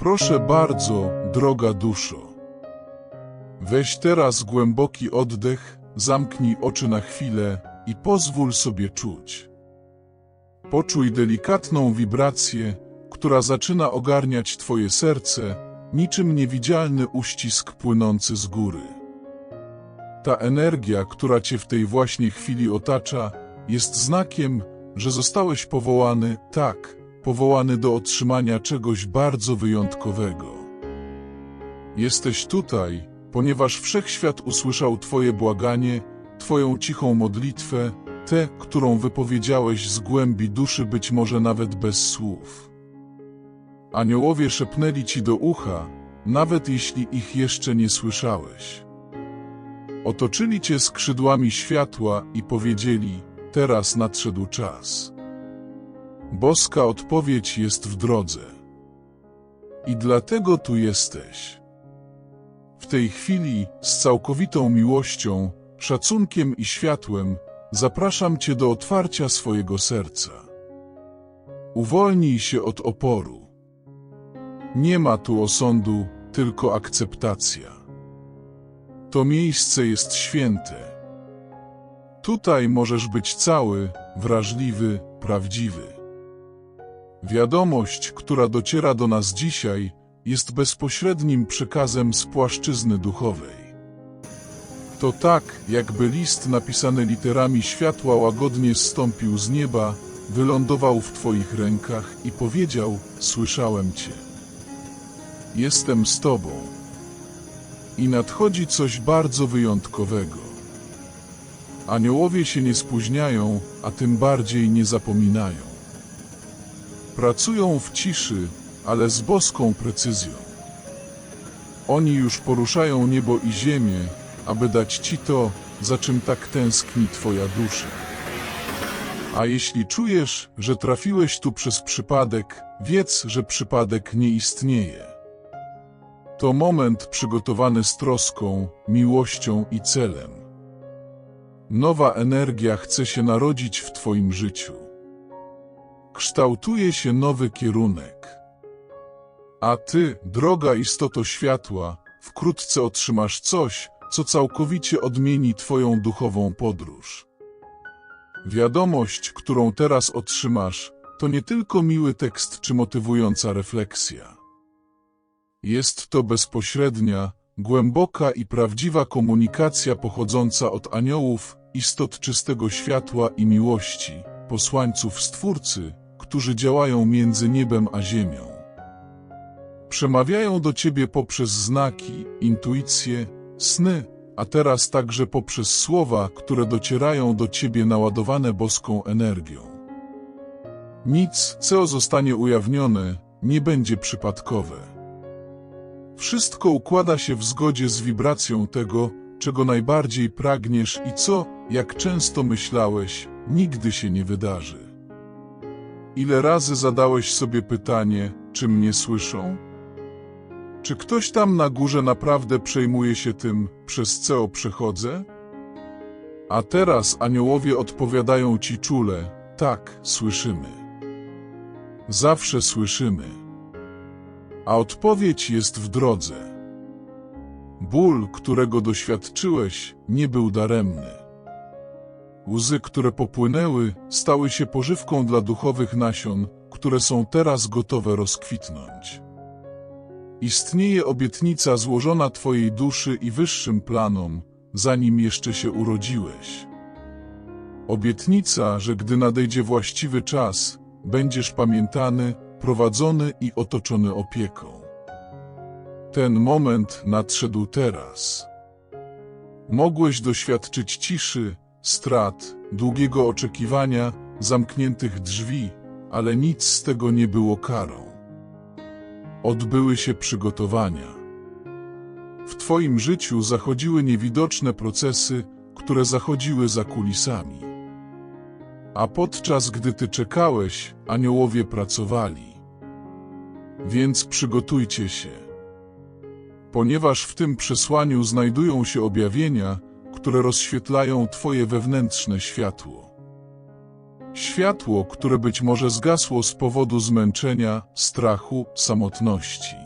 Proszę bardzo, droga duszo. Weź teraz głęboki oddech, zamknij oczy na chwilę i pozwól sobie czuć. Poczuj delikatną wibrację, która zaczyna ogarniać Twoje serce, niczym niewidzialny uścisk płynący z góry. Ta energia, która Cię w tej właśnie chwili otacza, jest znakiem, że zostałeś powołany, tak, powołany do otrzymania czegoś bardzo wyjątkowego. Jesteś tutaj, ponieważ wszechświat usłyszał Twoje błaganie, Twoją cichą modlitwę, tę, którą wypowiedziałeś z głębi duszy, być może nawet bez słów. Aniołowie szepnęli Ci do ucha, nawet jeśli ich jeszcze nie słyszałeś. Otoczyli Cię skrzydłami światła i powiedzieli, teraz nadszedł czas. Boska odpowiedź jest w drodze. I dlatego tu jesteś. W tej chwili, z całkowitą miłością, szacunkiem i światłem, zapraszam Cię do otwarcia swojego serca. Uwolnij się od oporu. Nie ma tu osądu, tylko akceptacja. To miejsce jest święte. Tutaj możesz być cały, wrażliwy, prawdziwy. Wiadomość, która dociera do nas dzisiaj, jest bezpośrednim przekazem z płaszczyzny duchowej. To tak, jakby list napisany literami światła łagodnie zstąpił z nieba, wylądował w Twoich rękach i powiedział: Słyszałem Cię. Jestem z Tobą. I nadchodzi coś bardzo wyjątkowego. Aniołowie się nie spóźniają, a tym bardziej nie zapominają. Pracują w ciszy, ale z boską precyzją. Oni już poruszają niebo i ziemię, aby dać Ci to, za czym tak tęskni Twoja dusza. A jeśli czujesz, że trafiłeś tu przez przypadek, wiedz, że przypadek nie istnieje. To moment przygotowany z troską, miłością i celem. Nowa energia chce się narodzić w Twoim życiu. Kształtuje się nowy kierunek. A Ty, droga istoto światła, wkrótce otrzymasz coś, co całkowicie odmieni Twoją duchową podróż. Wiadomość, którą teraz otrzymasz, to nie tylko miły tekst czy motywująca refleksja. Jest to bezpośrednia, głęboka i prawdziwa komunikacja pochodząca od aniołów, istot czystego światła i miłości, posłańców Stwórcy, którzy działają między niebem a ziemią. Przemawiają do Ciebie poprzez znaki, intuicje, sny, a teraz także poprzez słowa, które docierają do Ciebie naładowane boską energią. Nic, co zostanie ujawnione, nie będzie przypadkowe. Wszystko układa się w zgodzie z wibracją tego, czego najbardziej pragniesz i co, jak często myślałeś, nigdy się nie wydarzy. Ile razy zadałeś sobie pytanie, czy mnie słyszą? Czy ktoś tam na górze naprawdę przejmuje się tym, przez co przechodzę? A teraz aniołowie odpowiadają ci czule, tak, słyszymy. Zawsze słyszymy. A odpowiedź jest w drodze. Ból, którego doświadczyłeś, nie był daremny. Łzy, które popłynęły, stały się pożywką dla duchowych nasion, które są teraz gotowe rozkwitnąć. Istnieje obietnica złożona Twojej duszy i wyższym planom, zanim jeszcze się urodziłeś. Obietnica, że gdy nadejdzie właściwy czas, będziesz pamiętany, prowadzony i otoczony opieką. Ten moment nadszedł teraz. Mogłeś doświadczyć ciszy, strat, długiego oczekiwania, zamkniętych drzwi, ale nic z tego nie było karą. Odbyły się przygotowania. W Twoim życiu zachodziły niewidoczne procesy, które zachodziły za kulisami. A podczas gdy Ty czekałeś, aniołowie pracowali. Więc przygotujcie się. Ponieważ w tym przesłaniu znajdują się objawienia, które rozświetlają Twoje wewnętrzne światło. Światło, które być może zgasło z powodu zmęczenia, strachu, samotności.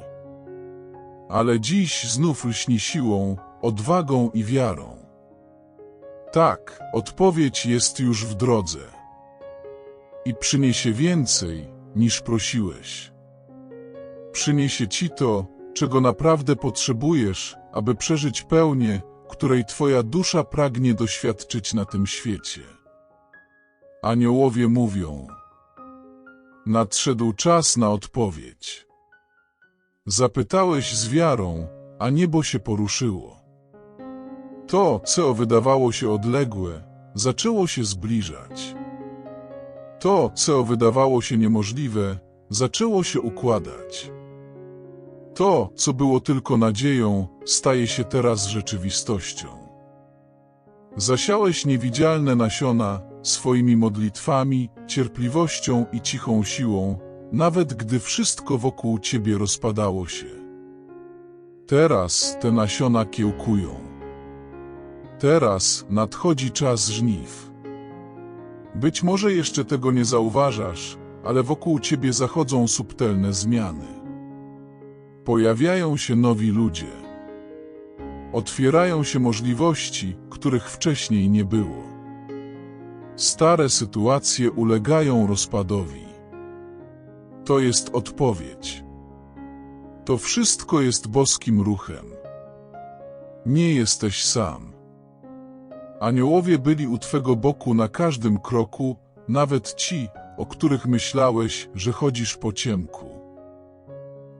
ale dziś znów lśni siłą, odwagą i wiarą. Tak, odpowiedź jest już w drodze. I przyniesie więcej, niż prosiłeś. Przyniesie ci to, czego naprawdę potrzebujesz, aby przeżyć pełnię, której twoja dusza pragnie doświadczyć na tym świecie. Aniołowie mówią: Nadszedł czas na odpowiedź. Zapytałeś z wiarą, a niebo się poruszyło. To, co wydawało się odległe, zaczęło się zbliżać. To, co wydawało się niemożliwe, zaczęło się układać. To, co było tylko nadzieją, staje się teraz rzeczywistością. Zasiałeś niewidzialne nasiona swoimi modlitwami, cierpliwością i cichą siłą, nawet gdy wszystko wokół ciebie rozpadało się. Teraz te nasiona kiełkują. Teraz nadchodzi czas żniw. Być może jeszcze tego nie zauważasz, ale wokół ciebie zachodzą subtelne zmiany. Pojawiają się nowi ludzie. Otwierają się możliwości, których wcześniej nie było. Stare sytuacje ulegają rozpadowi. To jest odpowiedź. To wszystko jest boskim ruchem. Nie jesteś sam. Aniołowie byli u Twego boku na każdym kroku, nawet ci, o których myślałeś, że chodzisz po ciemku.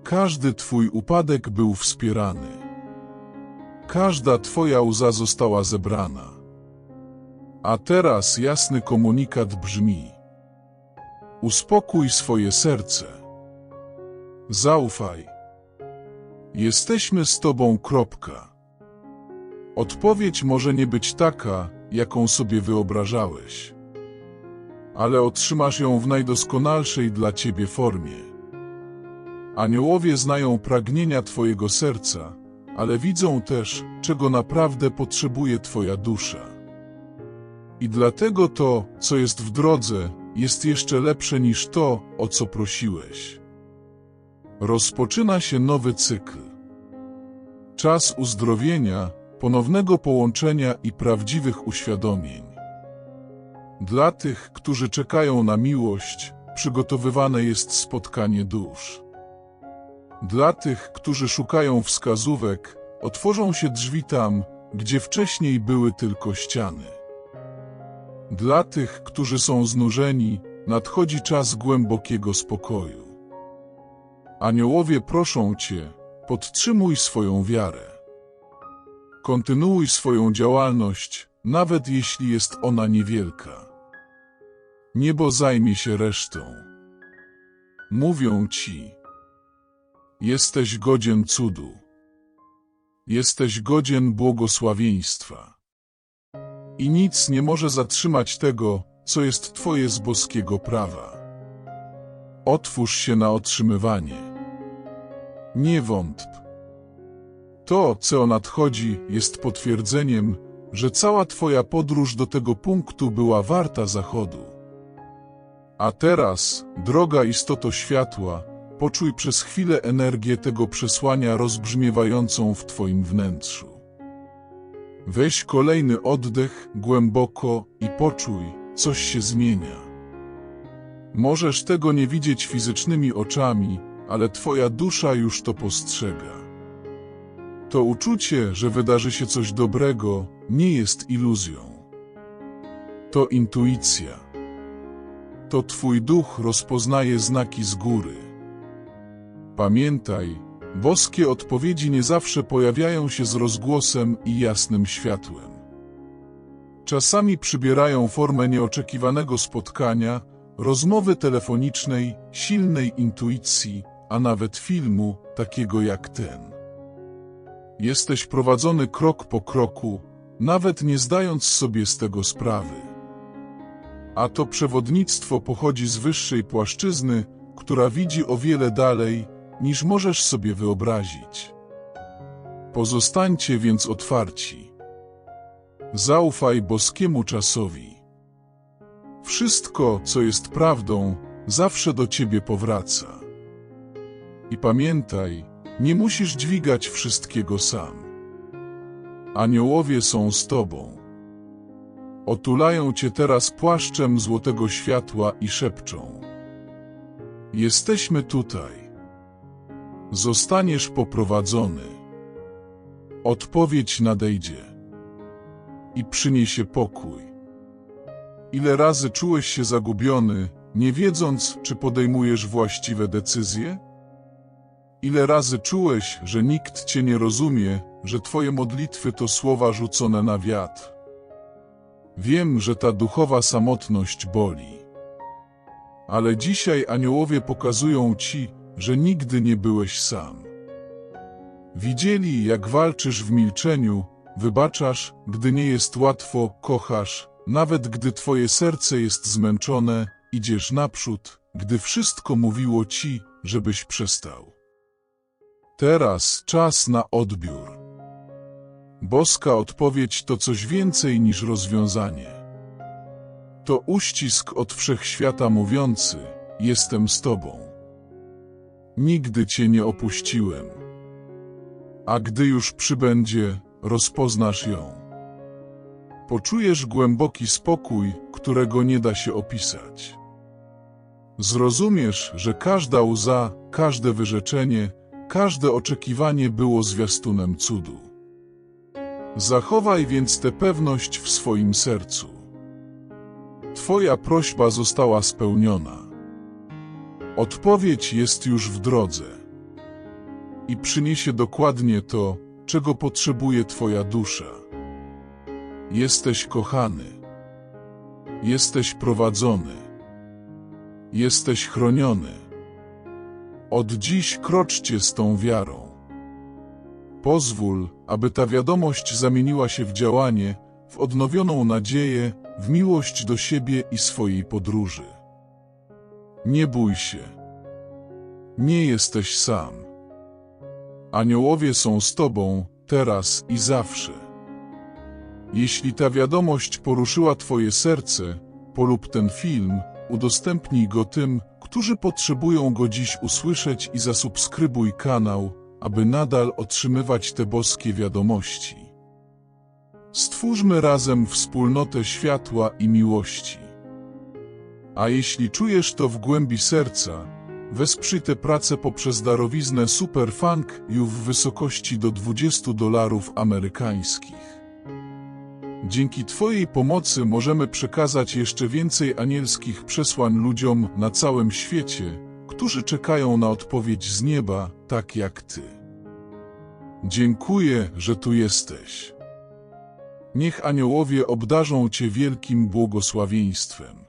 Każdy Twój upadek był wspierany. Każda Twoja łza została zebrana. A teraz jasny komunikat brzmi: Uspokój swoje serce. Zaufaj. Jesteśmy z Tobą. Kropka. Odpowiedź może nie być taka, jaką sobie wyobrażałeś. Ale otrzymasz ją w najdoskonalszej dla Ciebie formie. Aniołowie znają pragnienia Twojego serca, ale widzą też, czego naprawdę potrzebuje Twoja dusza. I dlatego to, co jest w drodze, jest jeszcze lepsze niż to, o co prosiłeś. Rozpoczyna się nowy cykl. Czas uzdrowienia, ponownego połączenia i prawdziwych uświadomień. Dla tych, którzy czekają na miłość, przygotowywane jest spotkanie dusz. Dla tych, którzy szukają wskazówek, otworzą się drzwi tam, gdzie wcześniej były tylko ściany. Dla tych, którzy są znużeni, nadchodzi czas głębokiego spokoju. Aniołowie proszą Cię, podtrzymuj swoją wiarę. Kontynuuj swoją działalność, nawet jeśli jest ona niewielka. Niebo zajmie się resztą. Mówią Ci, jesteś godzien cudu. Jesteś godzien błogosławieństwa. I nic nie może zatrzymać tego, co jest Twoje z boskiego prawa. Otwórz się na otrzymywanie. Nie wątp. To, co nadchodzi, jest potwierdzeniem, że cała Twoja podróż do tego punktu była warta zachodu. A teraz, droga istoto światła, poczuj przez chwilę energię tego przesłania rozbrzmiewającą w Twoim wnętrzu. Weź kolejny oddech głęboko i poczuj, coś się zmienia. Możesz tego nie widzieć fizycznymi oczami, ale Twoja dusza już to postrzega. To uczucie, że wydarzy się coś dobrego, nie jest iluzją. To intuicja. To Twój duch rozpoznaje znaki z góry. Pamiętaj, boskie odpowiedzi nie zawsze pojawiają się z rozgłosem i jasnym światłem. Czasami przybierają formę nieoczekiwanego spotkania, rozmowy telefonicznej, silnej intuicji, a nawet filmu, takiego jak ten. Jesteś prowadzony krok po kroku, nawet nie zdając sobie z tego sprawy. A to przewodnictwo pochodzi z wyższej płaszczyzny, która widzi o wiele dalej, niż możesz sobie wyobrazić. Pozostańcie więc otwarci. Zaufaj boskiemu czasowi. Wszystko, co jest prawdą, zawsze do ciebie powraca. I pamiętaj, Nie musisz dźwigać wszystkiego sam. Aniołowie są z tobą. Otulają cię teraz płaszczem złotego światła i szepczą. Jesteśmy tutaj. Zostaniesz poprowadzony. Odpowiedź nadejdzie. I przyniesie pokój. Ile razy czułeś się zagubiony, nie wiedząc, czy podejmujesz właściwe decyzje? Ile razy czułeś, że nikt cię nie rozumie, że twoje modlitwy to słowa rzucone na wiatr? Wiem, że ta duchowa samotność boli. Ale dzisiaj aniołowie pokazują ci, że nigdy nie byłeś sam. Widzieli, jak walczysz w milczeniu, wybaczasz, gdy nie jest łatwo, kochasz, nawet gdy twoje serce jest zmęczone, idziesz naprzód, gdy wszystko mówiło ci, żebyś przestał. Teraz czas na odbiór. Boska odpowiedź to coś więcej niż rozwiązanie. To uścisk od wszechświata mówiący: Jestem z Tobą. Nigdy Cię nie opuściłem. A gdy już przybędzie, rozpoznasz ją. Poczujesz głęboki spokój, którego nie da się opisać. Zrozumiesz, że każda łza, każde wyrzeczenie, każde oczekiwanie było zwiastunem cudu. Zachowaj więc tę pewność w swoim sercu. Twoja prośba została spełniona. Odpowiedź jest już w drodze i przyniesie dokładnie to, czego potrzebuje Twoja dusza. Jesteś kochany. Jesteś prowadzony. Jesteś chroniony. Od dziś kroczcie z tą wiarą. Pozwól, aby ta wiadomość zamieniła się w działanie, w odnowioną nadzieję, w miłość do siebie i swojej podróży. Nie bój się. Nie jesteś sam. Aniołowie są z Tobą, teraz i zawsze. Jeśli ta wiadomość poruszyła Twoje serce, polub ten film, udostępnij go tym, którzy potrzebują go dziś usłyszeć i zasubskrybuj kanał, aby nadal otrzymywać te boskie wiadomości. Stwórzmy razem wspólnotę światła i miłości. A jeśli czujesz to w głębi serca, wesprzyj tę pracę poprzez darowiznę Superfunk w wysokości do 20 dolarów amerykańskich. Dzięki Twojej pomocy możemy przekazać jeszcze więcej anielskich przesłań ludziom na całym świecie, którzy czekają na odpowiedź z nieba, tak jak Ty. Dziękuję, że tu jesteś. Niech aniołowie obdarzą Cię wielkim błogosławieństwem.